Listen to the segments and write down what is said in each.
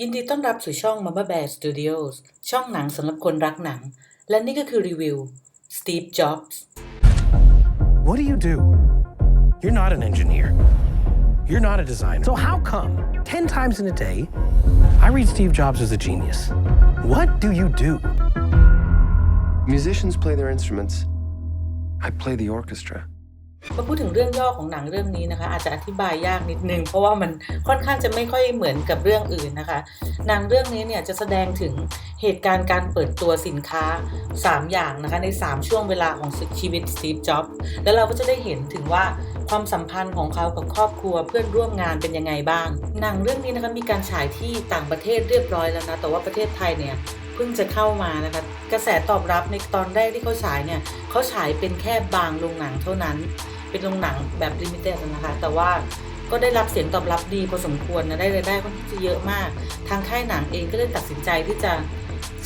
ยินดีต้อนรับสู่ช่อง Mama Bear Studios ช่องหนังสำหรับคนรักหนัง และนี่ก็คือรีวิว Steve Jobs What do you do? You're not an engineer. You're not a designer. So how come 10 times in a day I read Steve Jobs as a genius? What do you do? Musicians play their instruments. I play the orchestra. มาพูดถึงเรื่องย่อของหนังเรื่องนี้นะคะ อาจจะอธิบายยากนิดนึง เพราะว่ามันค่อนข้างจะไม่ค่อยเหมือนกับเรื่องอื่นนะคะหนังเรื่องนี้เนี่ยจะแสดงถึงเหตุการณ์การเปิดตัวสินค้า 3 อย่างนะคะใน 3 ช่วงเวลาของชีวิตสตีฟจ็อบส์แล้วเราก็จะได้เห็นถึงว่าความสัมพันธ์ของเขากับครอบครัวเพื่อนร่วมงานเป็นยังไงบ้าง หนังเรื่องนี้นะคะมีการฉายที่ต่างประเทศเรียบร้อยแล้วนะแต่ว่าประเทศไทยเนี่ย เพิ่งจะเข้ามานะคะ กระแสตอบรับในตอนแรกที่เขาฉายเนี่ยเขาฉายเป็นแค่บางโรงหนังเท่านั้น เป็นโรงหนังแบบลิมิเต็ดนะคะ แต่ว่าก็ได้รับเสียงตอบรับดีพอสมควรนะได้รายได้ค่อนข้างจะเยอะมาก ทางค่ายหนังเองก็เลยตัดสินใจที่จะ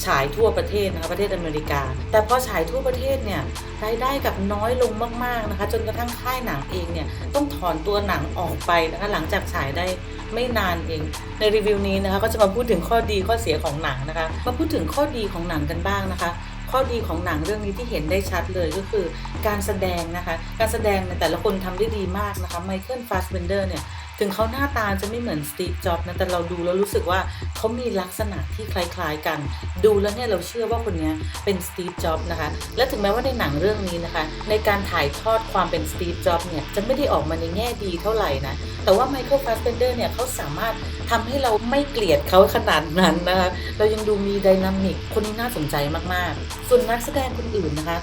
ฉายทั่วประเทศนะคะประเทศอเมริกา แต่พอฉายทั่วประเทศเนี่ยรายได้กับน้อยลงมากๆนะคะ จนกระทั่งค่ายหนังเองเนี่ยต้องถอนตัวหนังออกไปนะคะหลังจากฉายได้ ไม่นานเอง ในรีวิวนี้นะคะ ก็จะมาพูดถึงข้อดีข้อเสียของหนังนะคะ มาพูดถึงข้อดีของหนังกันบ้างนะคะ ข้อดีของหนังเรื่องนี้ที่เห็นได้ชัดเลยก็คือการแสดงนะคะ การแสดงในแต่ละคนทำได้ดีมากนะคะไมเคิลฟาสเบนเดอร์เนี่ย ถึงเขาหน้าตาจะไม่เหมือนสตีฟจ็อบนะแต่เราดูแล้วรู้สึกว่าเขามีลักษณะที่คล้ายๆกัน ดูแล้วเนี่ยเราเชื่อว่าคนนี้เป็นสตีฟจ็อบนะคะและถึงแม้ว่าในหนังเรื่องนี้นะคะ ในการถ่ายทอดความเป็นสตีฟจ็อบเนี่ยจะไม่ได้ออกมาในแง่ดีเท่าไหร่นะแต่ว่าไมเคิลฟาสเบนเดอร์เนี่ยเขาสามารถทำให้เราไม่เกลียดเขาขนาดนั้นนะคะเรายังดูมีไดนามิกคนนี้น่าสนใจมากๆ ส่วนนักแสดงคนอื่นนะคะ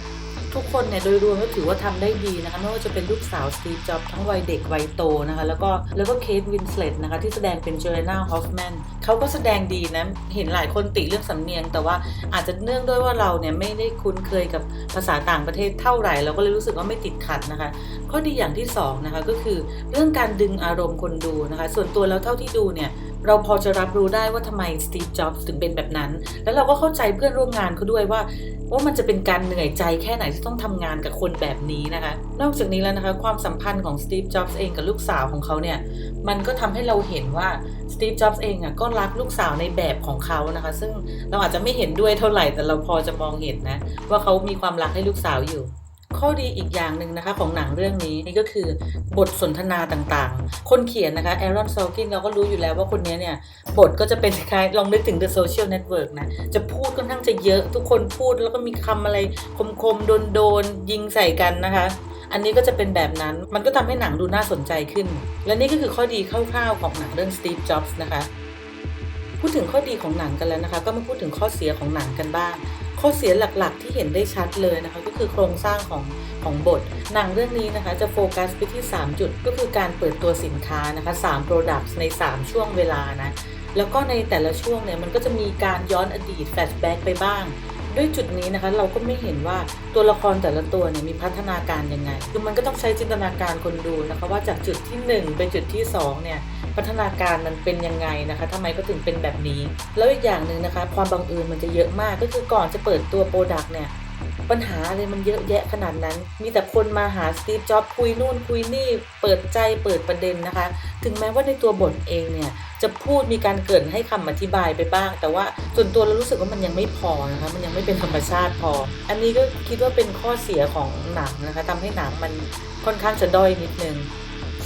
ทุกคนเนี่ยโดยรวมก็ถือว่าทำได้ดีนะคะไม่ว่าจะเป็นลูกสาวสตีฟจ็อบทั้งวัยเด็กวัยโตนะคะแล้วก็แล้วก็เคทวินสเลตนะคะที่แสดงเป็นเจอร์นาฮอฟแมนเขาก็แสดงดีนะ เห็นหลายคนติเรื่องสำเนียง แต่ว่าอาจจะเนื่องด้วยว่าเราเนี่ยไม่ได้คุ้นเคยกับภาษาต่างประเทศเท่าไหร่ เราก็เลยรู้สึกว่าไม่ติดขัดนะคะ ข้อดีอย่างที่สองนะคะก็คือเรื่องการดึงอารมณ์คนดูนะคะ ส่วนตัวแล้วเท่าที่ดูเนี่ย เราพอจะรับรู้ได้ว่าทำไมสตีฟจ็อบส์ถึงเป็นแบบนั้น แล้วเราก็เข้าใจเพื่อนร่วมงานเขาด้วยว่าว่ามันจะเป็นการเหนื่อยใจแค่ไหนที่ต้องทำงานกับคนแบบนี้นะคะ นอกจากนี้แล้วนะคะ ความสัมพันธ์ของสตีฟจ็อบส์เองกับลูกสาวของเขาเนี่ย มันก็ทำให้เราเห็นว่าสตีฟจ็อบส์เองอะก็รักลูกสาวในแบบของเขานะคะ ซึ่งเราอาจจะไม่เห็นด้วยเท่าไหร่แต่เราพอจะมองเห็นนะ ว่าเขามีความรักให้ลูกสาวอยู่ ข้อดีอีกอย่างหนึ่งนะคะของหนังเรื่องนี้นี่ก็คือบทสนทนาต่างๆ คนเขียนนะคะแอรอนซอลกินเราก็รู้อยู่แล้วว่าคนนี้เนี่ย บทก็จะเป็นคล้ายๆลองนึกถึง The Social Network นะ จะพูดค่อนข้างจะเยอะทุกคนพูดแล้วก็มีคำอะไรคมๆ โดนๆ ยิงใส่กันนะคะ อันนี้ก็จะเป็นแบบนั้นมันก็ทำให้หนังดูน่าสนใจขึ้น และนี่ก็คือข้อดีคร่าวๆของหนังเรื่อง Steve Jobs นะคะ พูดถึงข้อดีของหนังกันแล้วนะคะ ก็มาพูดถึงข้อเสียของหนังกันบ้าง ข้อเสียหลักๆ ที่เห็นได้ชัดเลยนะคะ ก็คือโครงสร้างของของบท หนังเรื่องนี้นะคะจะโฟกัสไปที่ 3 จุดก็คือการเปิดตัวสินค้านะคะ3 products ใน 3 ช่วงเวลานะ แล้วก็ในแต่ละช่วงเนี่ยมันก็จะมีการย้อนอดีตแฟลชแบ็กไปบ้างด้วยจุดนี้นะคะเราก็ไม่เห็นว่าตัวละครแต่ละตัวเนี่ยมีพัฒนาการยังไง คือมันก็ต้องใช้จินตนาการคนดูนะคะว่าจากจุดที่ 1 ไปจุดที่2เนี่ย พัฒนาการมันเป็นยังไงนะคะทำไมก็ถึงเป็นแบบนี้ แล้วอีกอย่างหนึ่งนะคะ ความบังเอิญมันจะเยอะมากก็คือก่อนจะเปิดตัวโปรดักต์เนี่ยปัญหาอะไรมันเยอะแยะขนาดนั้น มีแต่คนมาหาสตีฟ จ็อบส์คุยนู่นคุยนี่ เปิดใจเปิดประเด็นนะคะ ถึงแม้ว่าในตัวบทเองเนี่ย จะพูดมีการเกรินให้คำอธิบายไปบ้าง แต่ว่าส่วนตัวเรารู้สึกว่ามันยังไม่พอนะคะ มันยังไม่เป็นธรรมชาติพอ อันนี้ก็คิดว่าเป็นข้อเสียของหนังนะคะทำให้หนังมันค่อนข้างจะด้อยนิดนึง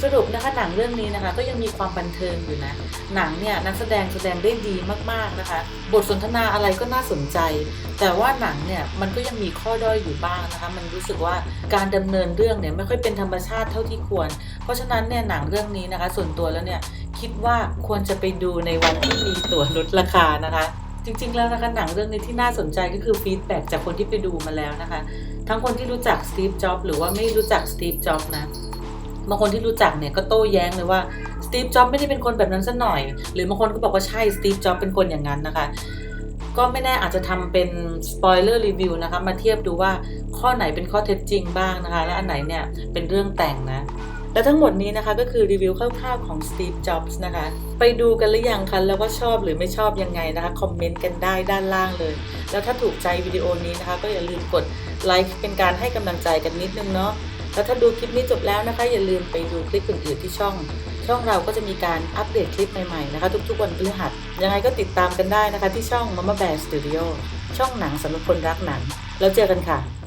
สรุปนะคะหนังเรื่องนี้นะคะก็ยังมีความบันเทิงอยู่นะหนังเนี่ยนักแสดงแสดงได้ดีมากๆนะคะ บทสนทนาอะไรก็น่าสนใจ แต่ว่าหนังเนี่ยมันก็ยังมีข้อด้อยอยู่บ้างนะคะ มันรู้สึกว่าการดำเนินเรื่องเนี่ยไม่ค่อยเป็นธรรมชาติเท่าที่ควร เพราะฉะนั้นเนี่ยหนังเรื่องนี้นะคะ ส่วนตัวแล้วเนี่ยคิดว่าควรจะไปดูในวันที่มีตั๋วลดราคานะคะจริงๆ แล้วนะคะหนังเรื่องนี้ที่น่าสนใจก็คือฟีดแบ็จากคนที่ไปดูมาแล้วนะคะ ทั้งคนที่รู้จักสตีฟจ็อบหรือว่าไม่รู้จักสตีฟจ็อบนะ บางคนที่รู้จักเนี่ยก็โต้แย้งเลยว่าสตีฟจ็อบส์ไม่ได้เป็นคนแบบนั้นซะหน่อย หรือบางคนก็บอกว่าใช่สตีฟจ็อบส์เป็นคนอย่างนั้นนะคะก็ไม่แน่อาจจะทำเป็นสปอยเลอร์รีวิวนะคะมาเทียบดูว่าข้อไหนเป็นข้อเท็จจริงบ้างนะคะ และอันไหนเนี่ยเป็นเรื่องแต่งนะ และทั้งหมดนี้นะคะก็คือรีวิวคร่าวๆของ Steve Jobs นะคะ ไปดูกันหรือยังคะแล้วว่าชอบหรือไม่ชอบยังไงนะคะ คอมเมนต์กันได้ด้านล่างเลย แล้วถ้าถูกใจวิดีโอนี้นะคะ ก็อย่าลืมกดไลค์เป็นการให้กำลังใจกันนิดนึงเนาะ แล้วถ้าดูคลิปนี้จบแล้วนะคะ อย่าลืมไปดูคลิปอื่นๆที่ช่อง ช่องเราก็จะมีการอัปเดตคลิปใหม่ๆนะคะ ทุกๆวันพฤหัสยังไงก็ติดตามกันได้นะคะ ที่ช่อง Mama Bear Studio ช่องหนังสำหรับคนรักหนัง แล้วเจอกันค่ะ